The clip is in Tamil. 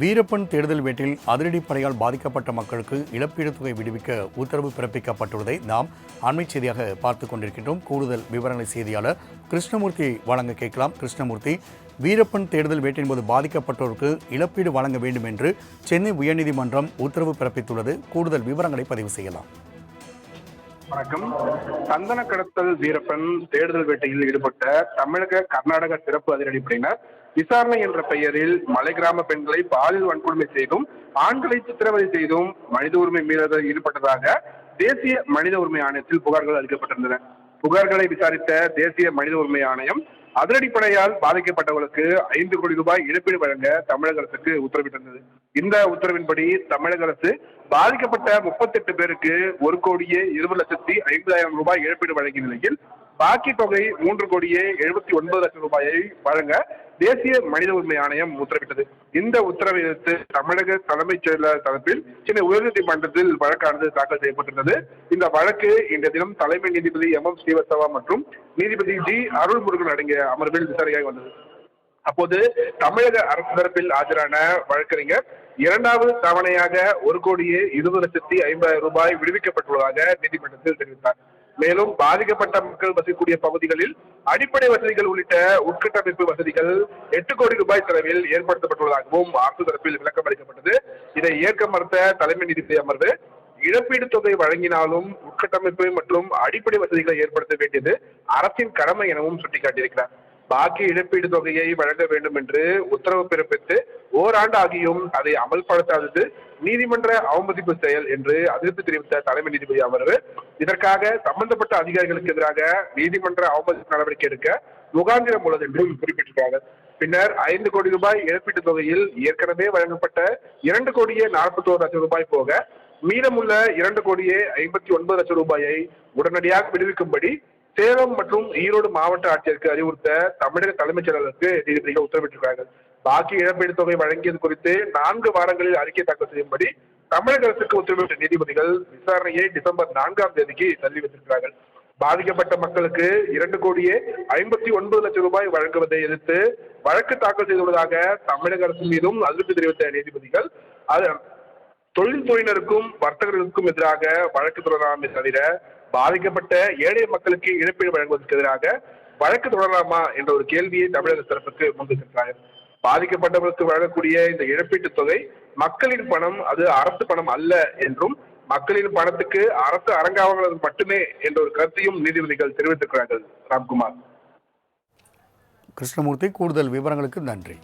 வீரப்பன் தேடுதல் வேட்டில் அதிரடிப்படையால் பாதிக்கப்பட்ட மக்களுக்கு இழப்பீடு தொகை விடுவிக்க உத்தரவு பிறப்பிக்கப்பட்டுள்ளதை நாம் அண்மை செய்தியாக பார்த்து கொண்டிருக்கின்றோம். கூடுதல் விவரங்களை செய்தியாளர் கிருஷ்ணமூர்த்தி வழங்க கேட்கலாம். கிருஷ்ணமூர்த்தி வீரப்பன் தேடுதல் வேட்டின் போது பாதிக்கப்பட்டோருக்கு இழப்பீடு வழங்க வேண்டும் என்று சென்னை உயர்நீதிமன்றம் உத்தரவு பிறப்பித்துள்ளது. கூடுதல் விவரங்களை பதிவு செய்யலாம். வணக்கம். சந்தன கடத்தல் வீரப்பன் தேடுதல் வேட்டையில் ஈடுபட்ட தமிழக கர்நாடக சிறப்பு அதிரடிப்படையினர் விசாரணை என்ற பெயரில் மலை கிராம பெண்களை பாலியல் வன்கொடுமை செய்தும் ஆண்களை சித்திரவதை செய்தும் மனித உரிமை மீறல் ஈடுபட்டதாக தேசிய மனித உரிமை ஆணையத்தில் புகார்கள் அளிக்கப்பட்டிருந்தன. புகார்களை விசாரித்த தேசிய மனித உரிமை ஆணையம் அதிரடிப்படையால் பாதிக்கப்பட்டவர்களுக்கு ஐந்து கோடி ரூபாய் இழப்பீடு வழங்க தமிழக அரசுக்கு உத்தரவிட்டிருந்தது. இந்த உத்தரவின்படி தமிழக அரசு பாதிக்கப்பட்ட முப்பத்தெட்டு பேருக்கு ஒரு கோடியே இருபது லட்சத்தி ஐம்பதாயிரம் ரூபாய் இழப்பீடு வழங்கிய நிலையில் பாக்கி தொகை மூன்று கோடியே எழுபத்தி ஒன்பது லட்சம் ரூபாயை வழங்க தேசிய மனித உரிமை ஆணையம் உத்தரவிட்டது. இந்த உத்தரவை எதிர்த்து தமிழக தலைமைச் செயலர் தரப்பில் சென்னை உயர்நீதிமன்றத்தில் வழக்கானது தாக்கல் செய்யப்பட்டிருந்தது. இந்த வழக்கு இன்றைய தினம் தலைமை நீதிபதி எம். எம். ஸ்ரீவத்சவா மற்றும் நீதிபதி ஜி. அருள்முருகன் அடங்கிய அமர்வில் விசாரணையாக வந்தது. அப்போது தமிழக அரசு தரப்பில் ஆஜரான வழக்கறிஞர் இரண்டாவது தவணையாக ஒரு கோடியே இருபது லட்சத்தி ஐம்பதாயிரம் ரூபாய் விடுவிக்கப்பட்டுள்ளதாக நீதிமன்றத்தில் தெரிவித்தார். மேலும் பாதிக்கப்பட்ட மக்கள் வசிக்கக்கூடிய பகுதிகளில் அடிப்படை வசதிகள் உள்ளிட்ட உட்கட்டமைப்பு வசதிகள் எட்டு கோடி ரூபாய் செலவில் ஏற்படுத்தப்பட்டுள்ளதாகவும் அரசு தரப்பில் விளக்கம் அளிக்கப்பட்டது. இதை ஏற்க மறுத்த தலைமை நீதிபதி அமர்வு இழப்பீடு தொகை வழங்கினாலும் உட்கட்டமைப்பு மற்றும் அடிப்படை வசதிகளை ஏற்படுத்த வேண்டியது அரசின் கடமை எனவும் சுட்டிக்காட்டியிருக்கிறார். பாக்கி இழப்பீடு தொகையை வழங்க வேண்டும் என்று உத்தரவு பிறப்பித்து ஓராண்டு ஆகியும் அதை அமல்படுத்தாதது நீதிமன்ற அவமதிப்பு செயல் என்று அதிருப்தி தெரிவித்த தலைமை நீதிபதி அமர்வு. இதற்காக சம்பந்தப்பட்ட அதிகாரிகளுக்கு எதிராக நீதிமன்ற அவமதிப்பு நடவடிக்கை எடுக்க முகாந்திரம் உள்ளது என்றும் குறிப்பிட்டிருக்காங்க. பின்னர் ஐந்து கோடி ரூபாய் இழப்பீட்டுத் தொகையில் ஏற்கனவே வழங்கப்பட்ட இரண்டு கோடியே நாற்பத்தோரு லட்சம் ரூபாய் போக மீதமுள்ள இரண்டு கோடியே ஐம்பத்தி ஒன்பது லட்சம் ரூபாயை உடனடியாக விடுவிக்கும்படி சேலம் மற்றும் ஈரோடு மாவட்ட ஆட்சியருக்கு அறிவுறுத்த தமிழக தலைமைச் செயலருக்கு நீதிபதிகள் உத்தரவிட்டிருக்காங்க. பாக்கி இழப்பீடு தொகை வழங்கியது குறித்து நான்கு வாரங்களில் அறிக்கை தாக்கல் செய்யும்படி தமிழக அரசுக்கு உத்தரவிட்ட நீதிபதிகள் விசாரணையை டிசம்பர் நான்காம் தேதிக்கு தள்ளி வைத்திருக்கிறார்கள் பாதிக்கப்பட்ட மக்களுக்கு இரண்டு கோடியே ஐம்பத்தி ஒன்பது லட்சம் ரூபாய் வழங்குவதை எதிர்த்து வழக்கு தாக்கல் செய்துள்ளதாக தமிழக அரசு மீதும் அதிருப்தி தெரிவித்த நீதிபதிகள் அது தொழில்துறையினருக்கும் வர்த்தகர்களுக்கும் எதிராக வழக்கு தொடரலாமே தவிர பாதிக்கப்பட்ட ஏழை மக்களுக்கு இழப்பீடு வழங்குவதற்கு எதிராக வழக்கு தொடரலாமா என்ற ஒரு கேள்வியை தமிழக தரப்புக்கு முன்வைத்திருக்கிறார்கள் பாதிக்கப்பட்டவர்களுக்கு வழங்கக்கூடிய இந்த இழப்பீட்டுத் தொகை மக்களின் பணம் அது அரசு பணம் அல்ல என்றும் மக்களின் பணத்துக்கு அரசு அரங்காவலர் மட்டுமே என்ற ஒரு கருத்தையும் நீதிபதிகள் தெரிவித்திருக்கிறார்கள். ராம்குமார். கிருஷ்ணமூர்த்தி கூடுதல் விவரங்களுக்கு நன்றி.